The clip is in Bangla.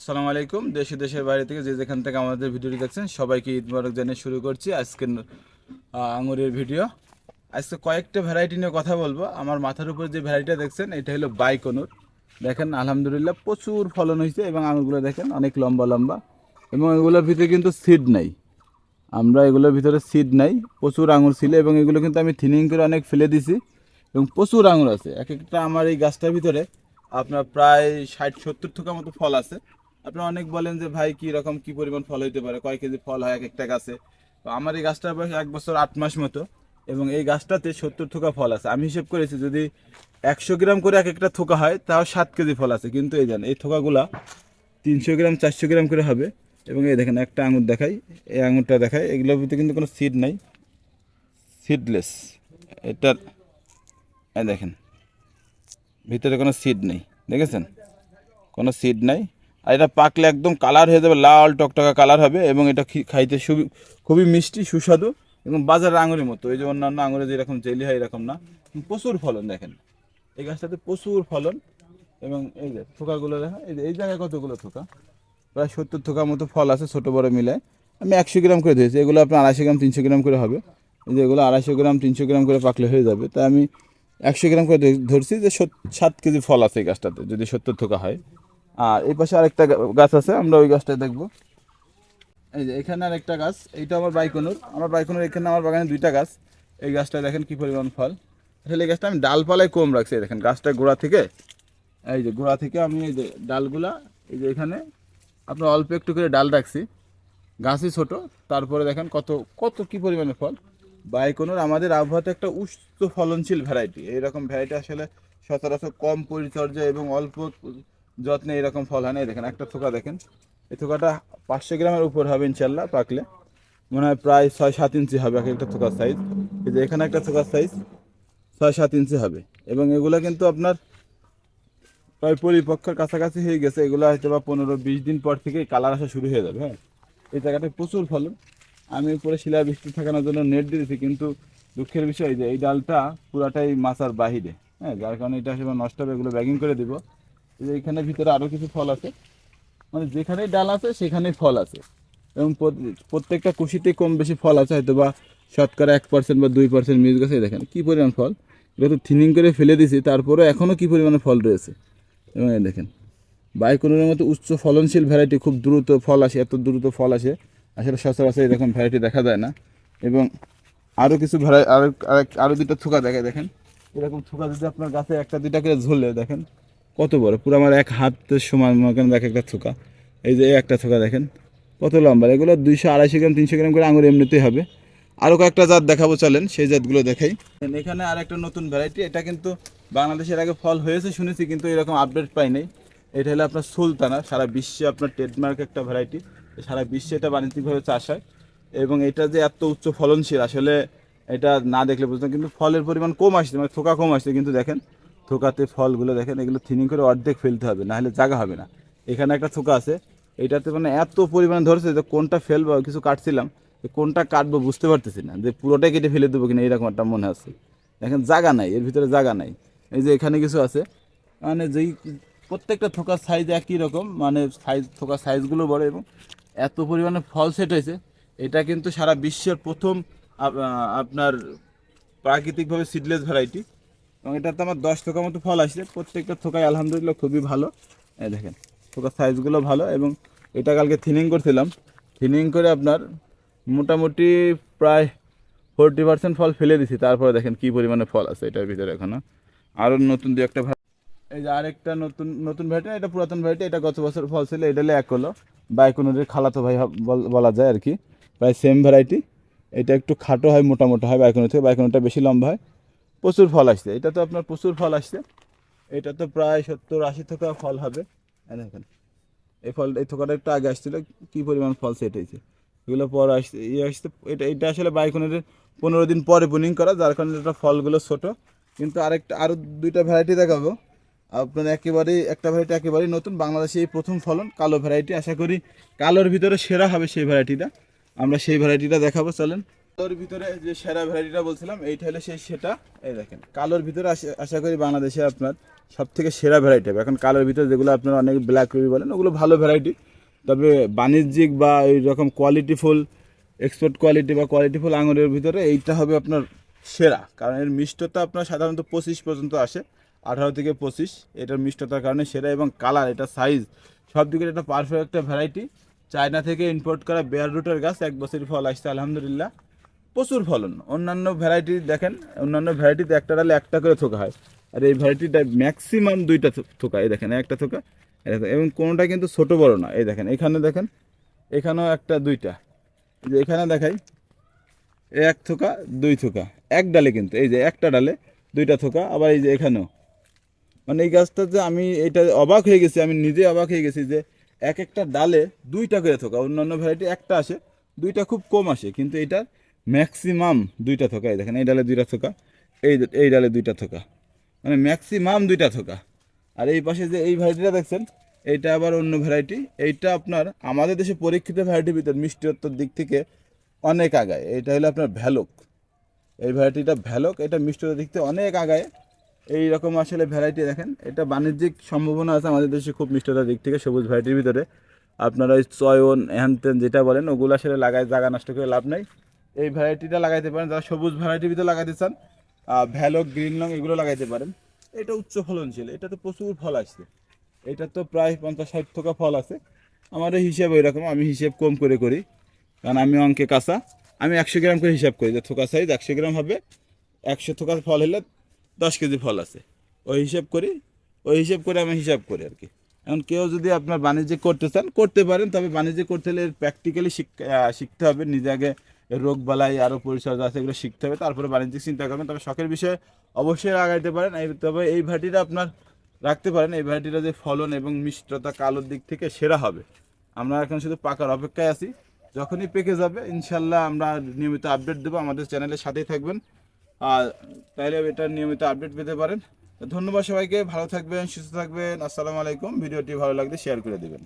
আসসালামু আলাইকুম। দেশে দেশের বাইরে থেকে যে যেখান থেকে আমাদের ভিডিওটি দেখছেন, সবাইকে ঈদ মোবারক জানিয়ে শুরু করছি আজকের আঙুরের ভিডিও। আজকে কয়েকটা ভ্যারাইটি নিয়ে কথা বলব। আমার মাথার উপরে যে ভ্যারাইটিটা দেখছেন, এটা হলো বাইকনুর। দেখেন, আলহামদুলিল্লাহ প্রচুর ফলন হয়েছে এবং আঙুরগুলো দেখেন, অনেক লম্বা লম্বা। এবং এগুলোর ভিতরে কিন্তু সিড নাই। আমরা এগুলোর ভিতরে সিড নাই, প্রচুর আঙুর ছিল এবং এগুলো কিন্তু আমি থিনিং করে অনেক ফেলে দিছি। এবং প্রচুর আঙুর আছে। এক একটা আমার এই গাছটার ভিতরে আপনার প্রায় ষাট সত্তর থোকা মতো ফল আছে। আপনারা অনেক বলেন যে, ভাই, কি রকম, কি পরিমাণ ফল হইতে পারে? কয় কেজি ফল হয় এক একটা গাছে? তো আমার এই গাছটার বয়স এক বছর আট মাস মতো এবং এই গাছটাতে সত্তর থোকা ফল আছে। আমি হিসেব করেছি, যদি একশো গ্রাম করে এক একটা থোকা হয়, তাও সাত কেজি ফল আছে। কিন্তু এই জান এই থোকাগুলা তিনশো গ্রাম, চারশো গ্রাম করে হবে। এবং এই দেখেন, একটা আঙুর দেখাই। এই আঙুরটা দেখাই। এগুলোর ভিতরে কিন্তু কোনো সিড নাই। সিডলেস এটার দেখেন, ভিতরে কোনো সিড নেই। দেখেছেন? কোনো সিড নাই। আর এটা পাকলে একদম কালার হয়ে যাবে, লাল টকটকা কালার হবে এবং এটা খাইতে খুবই খুবই মিষ্টি, সুস্বাদু এবং বাজারের আঙুরের মতো। এই যে অন্যান্য আঙুরে যেরকম জেলি হয় এরকম না প্রচুর ফলন দেখেন। এই গাছটাতে প্রচুর ফলন এবং এই যে থোকাগুলো দেখেন, এই যে এই জায়গায় কতগুলো থোকা? প্রায় সত্তর থোকার মতো ফল আছে ছোটো বড় মিলে। আমি একশো গ্রাম করে ধরেছি এগুলো আপনার আড়াইশো গ্রাম, তিনশো গ্রাম করে হবে। এই যে এগুলো আড়াইশো গ্রাম, তিনশো গ্রাম করে পাকলে হয়ে যাবে। তাই আমি একশো গ্রাম করে ধরছি যে সাত কেজি ফল আছে এই গাছটাতে, যদি সত্তর থোকা হয়। আর এই পাশে আরেকটা গাছ আছে, আমরা ওই গাছটা দেখব। এই যে এখানে আরেকটা গাছ, এইটা আমার বাইকনুর। আমার বাইকনুর এখানে আমার বাগানে দুইটা গাছ। এই গাছটা দেখেন কি পরিমাণ ফল। আসলে এই গাছটা আমি ডালপালায় কম রাখছি দেখেন গাছটা গোড়া থেকে। এই যে গোড়া থেকে আমি এই যে ডালগুলা, এই যে এখানে আপনার অল্প একটু করে ডাল রাখছি। গাছই ছোট, তারপরে দেখেন কত কত কি পরিমাণে ফল। বাইকনুর আমাদের আবহাওয়াতে একটা উচ্চ ফলনশীল ভ্যারাইটি এইরকম ভ্যারাইটি আসলে সচরাচর কম পরিচর্যা এবং অল্প যত্নে এরকম ফল হয় না। দেখেন, একটা থোকা দেখেন। এই থোকাটা পাঁচশো গ্রামের উপর হবে ইনশাল্লাহ পাকলে। মনে হয় প্রায় ছয় সাত ইঞ্চি হবে এক একটা থোকার সাইজ এই যে এখানে একটা থোকার সাইজ ছয় সাত ইঞ্চি হবে। এবং এগুলো কিন্তু আপনার প্রায় পরিপক্ষের কাছাকাছি হয়ে গেছে। এগুলো হয়তো বা পনেরো বিশ দিন পর থেকে কালার আসা শুরু হয়ে যাবে হ্যাঁ? এই জায়গাটায় প্রচুর ফলন। আমি উপরে শিলা বৃষ্টি থাকানোর জন্য নেট দিয়েছি কিন্তু দুঃখের বিষয় যে এই ডালটা পুরাটাই মাছার বাহিরে হ্যাঁ? যার কারণে এটা হিসেবে নষ্ট হবে, এগুলো ব্যাগিং করে দিব। এখানে ভিতরে আরও কিছু ফল আছে। মানে যেখানেই ডাল আছে, সেখানেই ফল আছে। এবং প্রত্যেকটা কুশিতেই কম বেশি ফল আছে হয়তো বা শতকরা এক পার্সেন্ট বা দুই পার্সেন্ট মিউজ গাছে দেখেন, কী পরিমাণ ফল। এটা তো থিনিং করে ফেলে দিছি তারপরে এখনও কী পরিমাণে ফল রয়েছে? এবং দেখেন বাইকনুরের মতো উচ্চ ফলনশীল ভ্যারাইটি খুব দ্রুত ফল আসে, এত দ্রুত ফল আসে, আসলে সচরাচর এরকম ভ্যারাইটি দেখা যায় না। এবং আরও কিছু ভ্যারাই আরও আরও দুটো থোকা দেখে দেখেন। এরকম থোকা যদি আপনার গাছে একটা, দুইটা করে ঝুললে, দেখেন। কত বড়? পুরো আমার এক হাতের সমান, মনে করেন এক একটা থোকা। এই যে একটা থোকা দেখেন, কত লম্বা। এগুলো দুইশো, আড়াইশো গ্রাম, তিনশো গ্রাম করে আঙুর এমনিতেই হবে। আরও কয়েকটা জাত দেখাবো, চলেন, সেই জাতগুলো দেখাই। এখানে আর একটা নতুন ভ্যারাইটি এটা কিন্তু বাংলাদেশের আগে ফল হয়েছে, শুনেছি, কিন্তু এরকম আপডেট পাই নাই। এটা হলো আপনার সুলতানা, সারা বিশ্বে আপনার ট্রেডমার্ক একটা ভ্যারাইটি সারা বিশ্বে এটা বাণিজ্যিকভাবে চাষ হয়। এবং এটা যে এত উচ্চ ফলনশীল, আসলে এটা না দেখলে বুঝতাম কিন্তু ফলের পরিমাণ কম আসছে মানে থোকা কম আসছে, কিন্তু দেখেন থোকাতে ফলগুলো দেখেন, এগুলো থিনিং করে অর্ধেক ফেলতে হবে না হলে জায়গা হবে না। এখানে একটা থোকা আছে, এটাতে মানে এত পরিমাণ ধরছে যে কোনটা ফেলব, কিছু কাটছিলাম কোনটা কাটবো বুঝতে পারতেছি না, যে পুরোটাই কেটে ফেলে দেবো কিনা, এরকম একটা মনে আছে। দেখেন জায়গা নাই, এর ভিতরে জায়গা নাই। এই যে এখানে কিছু আছে মানে যেই প্রত্যেকটা থোকার সাইজ একই রকম মানে সাইজ থোকার সাইজগুলো বড় এবং এত পরিমাণে ফল সেট হয়েছে, এটা কিন্তু সারা বিশ্বের প্রথম আপ- আপনার প্রাকৃতিকভাবে সিডলেস ভ্যারাইটি এবং এটাতে আমার দশ থোকা মতো ফল আসছে, প্রত্যেকটা থোকায় আলহামদুলিল্লাহ খুবই ভালো। দেখেন, থোকার সাইজগুলো ভালো এবং এটা কালকে থিনিং করছিলাম। থিনিং করে আপনার মোটামুটি প্রায় ফোরটি পার্সেন্ট ফল ফেলে দিছি, তারপরে দেখেন কী পরিমাণে ফল আছে এটার ভিতরে এখনও। আরও নতুন দু একটা এই যে আরেকটা নতুন নতুন ভ্যারাইটি, এটা পুরাতন ভ্যারাইটি, এটা গত বছর ফল ছিল, এটা এক হলো। বাইকুনুরের খালাতো ভাই বলা যায় আর কি। প্রায় সেম ভ্যারাইটি এটা একটু খাটো হয় মোটা মোটা হয় বাইকুনুর থেকে, বাইকুনুরটা বেশি লম্বা হয়। প্রচুর ফল আসছে। এটা তো আপনার প্রচুর ফল আসছে। এটা তো প্রায় সত্তর আশি থেকে ফল হবে। দেখেন, এই ফল, এই থোকাটা একটু আগে আসছিল, কী পরিমাণ ফল সেট হয়েছে। এগুলো পর আসছে ইয়ে আসছে, এটা এটা আসলে বাইকনের পনেরো দিন পরে বুনিং করা, যার কারণে এটা ফলগুলো ছোট। কিন্তু আরেকটা আরও দুইটা ভ্যারাইটি দেখাবো। আপনার একেবারেই, একটা ভ্যারাইটি একেবারেই নতুন। বাংলাদেশে এই প্রথম ফলন, কালো ভ্যারাইটি আশা করি কালোর ভিতরে সেরা হবে সেই ভ্যারাইটিটা আমরা সেই ভ্যারাইটিটা দেখাবো, চলেন। কালোর ভিতরে যে সেরা ভ্যারাইটিটা বলছিলাম, এইটা হলে সেই সেটা। এই দেখেন, কালোর ভিতরে আশা- করি বাংলাদেশে আপনার সব থেকে সেরা ভ্যারাইটি হবে। এখন কালোর ভিতরে যেগুলো আপনার অনেক ব্ল্যাক রুবি বলেন, ওগুলো ভালো ভ্যারাইটি। তবে বাণিজ্যিক বা এই রকম কোয়ালিটিফুল এক্সপোর্ট কোয়ালিটি বা কোয়ালিটিফুল আঙুরের ভিতরে এইটা হবে আপনার সেরা। কারণ এর মিষ্টতা আপনার সাধারণত পঁচিশ পর্যন্ত আসে, আঠারো থেকে পঁচিশ। এটার মিষ্টতার কারণে সেরা এবং কালার এটা সাইজ সব দিকে এটা পারফেক্ট একটা ভ্যারাইটি। চায়না থেকে ইম্পোর্ট করা বেয়ার রুটের গাছ, এক বছর ফল আসছে, আলহামদুলিল্লাহ। প্রচুর ফলন। অন্যান্য ভ্যারাইটি দেখেন, অন্যান্য ভ্যারাইটিতে একটা ডালে একটা করে থোকা হয়। আর এই ভ্যারাইটিটা ম্যাক্সিমাম দুইটা থোকা, এই দেখেন, একটা থোকা এবং কোনোটা কিন্তু ছোট বড় না, এই দেখেন, এখানে দেখেন, এখানেও একটা, দুইটা। যে এখানে দেখাই, এক থোকা, দুই থোকা, এক ডালে কিন্তু, এই যে একটা ডালে দুইটা থোকা, আবার এই যে এখানেও। মানে এই গাছটাতে আমি এটা অবাক হয়ে গেছি, আমি নিজে অবাক হয়ে গেছি যে এক একটা ডালে দুইটা করে থোকা, অন্যান্য ভ্যারাইটি একটা আসে, দুইটা খুব কম আসে, কিন্তু এটার ম্যাক্সিমাম দুইটা থোকা, এই দেখেন, এই ডালে দুইটা থোকা, এই এই ডালে দুইটা থোকা। মানে ম্যাক্সিমাম দুইটা থোকা। আর এই পাশে যে এই ভ্যারাইটিটা দেখছেন, এইটা আবার অন্য ভ্যারাইটি এইটা আপনার আমাদের দেশে পরীক্ষিত ভ্যারাইটির ভিতর মিষ্টিত্বর দিক থেকে অনেক আগায়। এইটা হলো আপনার ভ্যালক। এই ভ্যারাইটিটা ভ্যালক, এটা মিষ্টতার দিক থেকে অনেক আগায়। এই রকম আসলে ভ্যারাইটি দেখেন, এটা বাণিজ্যিক সম্ভাবনা আছে আমাদের দেশে খুব মিষ্টতার দিক থেকে সবুজ ভ্যারাইটির ভিতরে। আপনারা ওই চয়ন হ্যান যেটা বলেন, ওগুলো আসলে লাগায় জায়গা নষ্ট করে লাভ নাই। এই ভ্যারাইটিটা লাগাইতে পারেন, যারা সবুজ ভ্যারাইটির ভিতরে লাগাইতে চান ভ্যালক, গ্রিন লং এগুলো লাগাইতে পারেন। এটা উচ্চ ফলনশীল, এটা তো প্রচুর ফল আসছে। এটা তো প্রায় পঞ্চাশ ষাট টাকা ফল আছে। আমার হিসাব ওই রকম আমি হিসেব কম করে করি, কারণ আমি অঙ্কে কাঁচা। আমি একশো গ্রাম করে হিসাব করি, যে থোকা সাইজ একশো গ্রাম হবে, একশো থোকা ফল হলে দশ কেজি ফল আছে। ওই হিসাব করি, ওই হিসাব করে আমি হিসাব করি আর কি। এখন কেউ যদি আপনার বাণিজ্যিক করতে চান, করতে পারেন, তবে বাণিজ্যিক করতে হলে প্র্যাকটিক্যালি শিখতে হবে। নিজে আগে রোগ বালাই আরও পরিচর্যা আছে, এগুলো শিখতে হবে। তারপরে বাণিজ্যিক চিন্তা করবেন, তবে শখের বিষয়ে অবশ্যই লাগাইতে পারেন। তবে এই ভ্যারাইটিটা আপনার রাখতে পারেন। এই ভ্যারাইটিটা যে ফলন এবং মিষ্টতা কালোর দিক থেকে সেরা হবে। আমরা এখন শুধু পাকার অপেক্ষায় আছি। যখনই পেকে যাবে, ইনশাল্লাহ আমরা নিয়মিত আপডেট দেবো। আমাদের চ্যানেলের সাথেই থাকবেন। আর তাইলে এটার নিয়মিত আপডেট পেতে পারেন। ধন্যবাদ সবাইকে। ভালো থাকবেন, সুস্থ থাকবেন। আসসালামু আলাইকুম। ভিডিওটি ভালো লাগলে শেয়ার করে দেবেন।